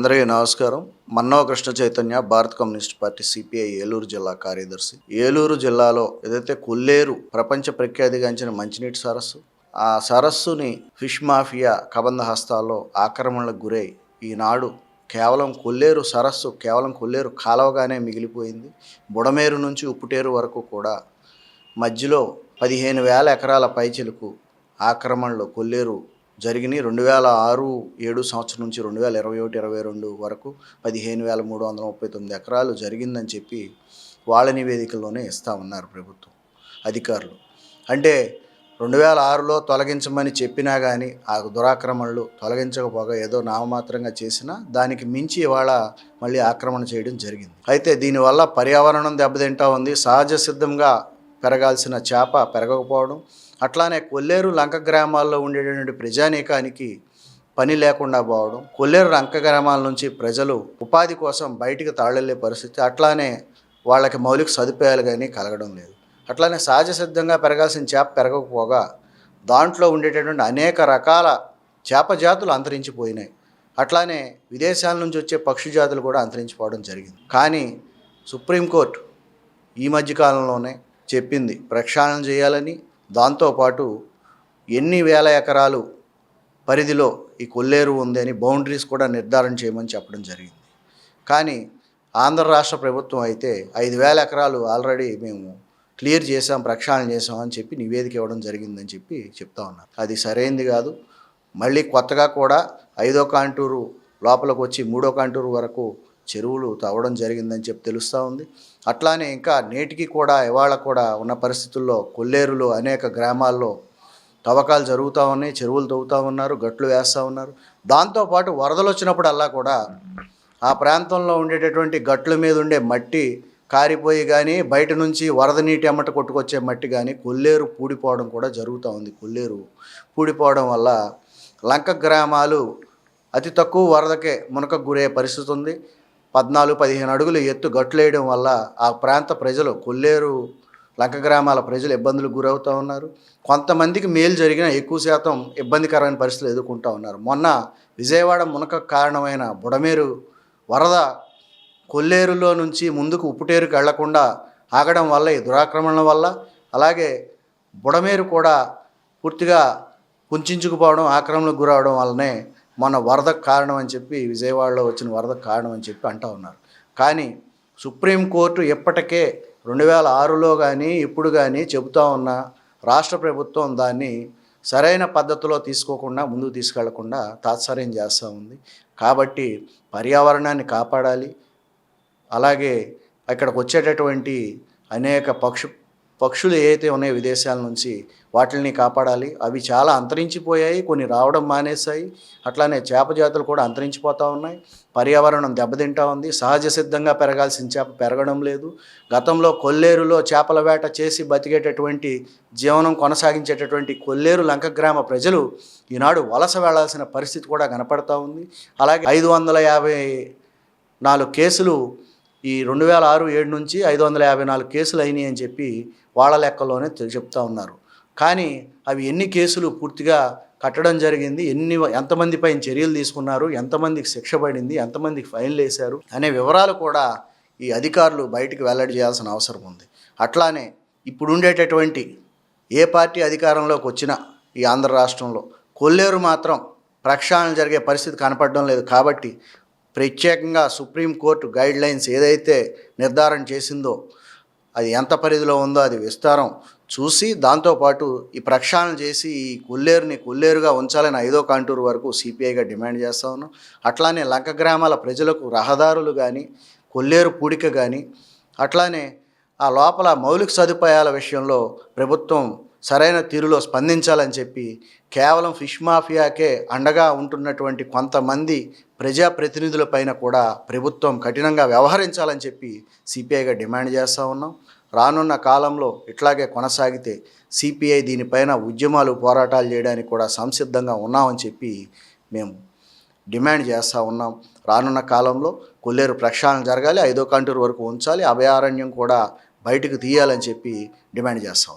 అందరికీ నమస్కారం. మన్నవ కృష్ణ చైతన్య భారత కమ్యూనిస్ట్ పార్టీ సిపిఐ ఏలూరు జిల్లా కార్యదర్శి. ఏలూరు జిల్లాలో ఏదైతే కొల్లేరు ప్రపంచ ప్రఖ్యాతిగాంచిన మంచినీటి సరస్సు ఆ సరస్సుని ఫిష్ మాఫియా కబంధ హస్తాల్లో ఆక్రమణలకు గురై ఈనాడు కేవలం కొల్లేరు సరస్సు కేవలం కొల్లేరు కాలవగానే మిగిలిపోయింది. బుడమేరు నుంచి ఉప్పుటేరు వరకు కూడా మధ్యలో పదిహేను వేల ఎకరాల పైచిలకు ఆక్రమణలో కొల్లేరు జరిగినాయి. రెండు వేల ఆరు ఏడు సంవత్సరం నుంచి రెండు వేల ఇరవై ఒకటి ఇరవై రెండు వరకు పదిహేను వేల మూడు వందల ముప్పై తొమ్మిది ఎకరాలు జరిగిందని చెప్పి వాళ్ళ నివేదికల్లోనే ఇస్తా ఉన్నారు ప్రభుత్వం అధికారులు. అంటే రెండు వేల ఆరులో తొలగించమని చెప్పినా కానీ ఆ దురాక్రమణలు తొలగించకపోగా ఏదో నామమాత్రంగా చేసినా దానికి మించి ఇవాళ మళ్ళీ ఆక్రమణ చేయడం జరిగింది. అయితే దీనివల్ల పర్యావరణం దెబ్బతింటా ఉంది. సహజ సిద్ధంగా పెరగాల్సిన చేప పెరగకపోవడం అట్లానే కొల్లేరు లంక గ్రామాల్లో ఉండేటటువంటి ప్రజానీకానికి పని లేకుండా పోవడం కొల్లేరు లంక గ్రామాల నుంచి ప్రజలు ఉపాధి కోసం బయటికి తాళెళ్ళే పరిస్థితి అట్లానే వాళ్ళకి మౌలిక సదుపాయాలు కానీ కలగడం లేదు. అట్లానే సహజ సిద్ధంగా పెరగాల్సిన చేప పెరగకపోగా దాంట్లో ఉండేటటువంటి అనేక రకాల చేప జాతులు అంతరించిపోయినాయి. అట్లానే విదేశాల నుంచి వచ్చే పక్షి జాతులు కూడా అంతరించిపోవడం జరిగింది. కానీ సుప్రీంకోర్టు ఈ మధ్యకాలంలోనే చెప్పింది ప్రక్షాళన చేయాలని దాంతోపాటు ఎన్ని వేల ఎకరాలు పరిధిలో ఈ కొల్లేరు ఉంది అని బౌండరీస్ కూడా నిర్ధారణ చేయమని చెప్పడం జరిగింది. కానీ ఆంధ్ర రాష్ట్ర ప్రభుత్వం అయితే ఐదు వేల ఎకరాలు ఆల్రెడీ మేము క్లియర్ చేసాం ప్రక్షాళన చేసాం అని చెప్పి నివేదిక ఇవ్వడం జరిగిందని చెప్పి చెప్తా ఉన్నారు. అది సరైంది కాదు. మళ్ళీ కొత్తగా కూడా ఐదో కాంటూరు లోపలికి వచ్చి మూడో కాంటూరు వరకు చెరువులు తవ్వడం జరిగిందని చెప్పి తెలుస్తూ ఉంది. అట్లానే ఇంకా నేటికి కూడా ఇవాళ కూడా ఉన్న పరిస్థితుల్లో కొల్లేరులో అనేక గ్రామాల్లో తవ్వకాలు జరుగుతూ ఉన్నాయి చెరువులు తవ్వుతూ ఉన్నారు గట్లు వేస్తూ ఉన్నారు. దాంతోపాటు వరదలు వచ్చినప్పుడల్లా కూడా ఆ ప్రాంతంలో ఉండేటటువంటి గట్ల మీద ఉండే మట్టి కారిపోయి కానీ బయట నుంచి వరద నీటి అమ్మట కొట్టుకొచ్చే మట్టి కానీ కొల్లేరు పూడిపోవడం కూడా జరుగుతూ ఉంది. కొల్లేరు పూడిపోవడం వల్ల లంక గ్రామాలు అతి తక్కువ వరదకే మునకకు గురయ్యే పరిస్థితి ఉంది. పద్నాలుగు పదిహేను అడుగులు ఎత్తు గట్లేయడం వల్ల ఆ ప్రాంత ప్రజలు కొల్లేరు లంక గ్రామాల ప్రజలు ఇబ్బందులకు గురవుతూ ఉన్నారు. కొంతమందికి మేలు జరిగిన ఎక్కువ శాతం ఇబ్బందికరమైన పరిస్థితులు ఎదుర్కొంటూ ఉన్నారు. మొన్న విజయవాడ మునక కారణమైన బుడమేరు వరద కొల్లేరులో నుంచి ముందుకు ఉప్పుటేరుకు వెళ్ళకుండా ఆగడం వల్ల ఈ దురాక్రమణల వల్ల అలాగే బుడమేరు కూడా పూర్తిగా కుంచుకుపోవడం ఆక్రమణకు గురవడం వల్లనే మన వరదకు కారణం అని చెప్పి విజయవాడలో వచ్చిన వరదకు కారణం అని చెప్పి అంటూ ఉన్నారు. కానీ సుప్రీంకోర్టు ఎప్పటికే రెండు వేల ఆరులో కానీ ఇప్పుడు కానీ చెబుతూ ఉన్న రాష్ట్ర ప్రభుత్వం దాన్ని సరైన పద్ధతిలో తీసుకోకుండా ముందుకు తీసుకెళ్ళకుండా తాత్సర్యం చేస్తూ ఉంది. కాబట్టి పర్యావరణాన్ని కాపాడాలి. అలాగే అక్కడికి వచ్చేటటువంటి అనేక పక్షు పక్షులు ఏవైతే ఉన్నాయో విదేశాల నుంచి వాటిని కాపాడాలి. అవి చాలా అంతరించిపోయాయి కొన్ని రావడం మానేశాయి. అట్లానే చేప జాతులు కూడా అంతరించిపోతూ ఉన్నాయి. పర్యావరణం దెబ్బతింటా ఉంది. సహజ సిద్ధంగా పెరగాల్సిన చేప పెరగడం లేదు. గతంలో కొల్లేరులో చేపల వేట చేసి బతికేటటువంటి జీవనం కొనసాగించేటటువంటి కొల్లేరు లంక గ్రామ ప్రజలు ఈనాడు వలస వెళ్ళాల్సిన పరిస్థితి కూడా కనపడతా ఉంది. అలాగే ఐదు వందల యాభై నాలుగు కేసులు ఈ రెండు వేల ఆరు ఏడు నుంచి ఐదు వందల యాభై నాలుగు కేసులు అయినాయి అని చెప్పి వాళ్ళ లెక్కలోనే తె- చెప్తా ఉన్నారు. కానీ అవి ఎన్ని కేసులు పూర్తిగా కట్టడం జరిగింది ఎన్ని ఎంతమంది పైన చర్యలు తీసుకున్నారు ఎంతమందికి శిక్ష పడింది ఎంతమందికి ఫైన్లు వేశారు అనే వివరాలు కూడా ఈ అధికారులు బయటికి వెల్లడి చేయాల్సిన అవసరం ఉంది. అట్లానే ఇప్పుడు ఉండేటటువంటి ఏ పార్టీ అధికారంలోకి వచ్చినా ఈ ఆంధ్ర రాష్ట్రంలో కొల్లేరు మాత్రం ప్రక్షాళన జరిగే పరిస్థితి కనపడడం లేదు కాబట్టి ప్రత్యేకంగా సుప్రీంకోర్టు గైడ్ లైన్స్ ఏదైతే నిర్ధారణ చేసిందో అది ఎంత పరిధిలో ఉందో అది విస్తారం చూసి దాంతోపాటు ఈ ప్రక్షాళన చేసి ఈ కొల్లేరుని కొల్లేరుగా ఉంచాలని ఐదో కాంటూరు వరకు సిపిఐగా డిమాండ్ చేస్తా ఉన్నాం. అట్లానే లంక గ్రామాల ప్రజలకు రహదారులు కానీ కొల్లేరు పూడిక కానీ అట్లానే ఆ లోపల మౌలిక సదుపాయాల విషయంలో ప్రభుత్వం సరైన తీరులో స్పందించాలని చెప్పి కేవలం ఫిష్ మాఫియాకే అండగా ఉంటున్నటువంటి కొంతమంది ప్రజాప్రతినిధులపైన కూడా ప్రభుత్వం కఠినంగా వ్యవహరించాలని చెప్పి సిపిఐగా డిమాండ్ చేస్తూ ఉన్నాం. రానున్న కాలంలో ఇట్లాగే కొనసాగితే సిపిఐ దీనిపైన ఉద్యమాలు పోరాటాలు చేయడానికి కూడా సంసిద్ధంగా ఉన్నామని చెప్పి మేము డిమాండ్ చేస్తూ ఉన్నాం. రానున్న కాలంలో కొల్లేరు ప్రక్షాళన జరగాలి ఐదో కంటూరు వరకు ఉంచాలి అభయారణ్యం కూడా బయటకు తీయాలని చెప్పి డిమాండ్ చేస్తాం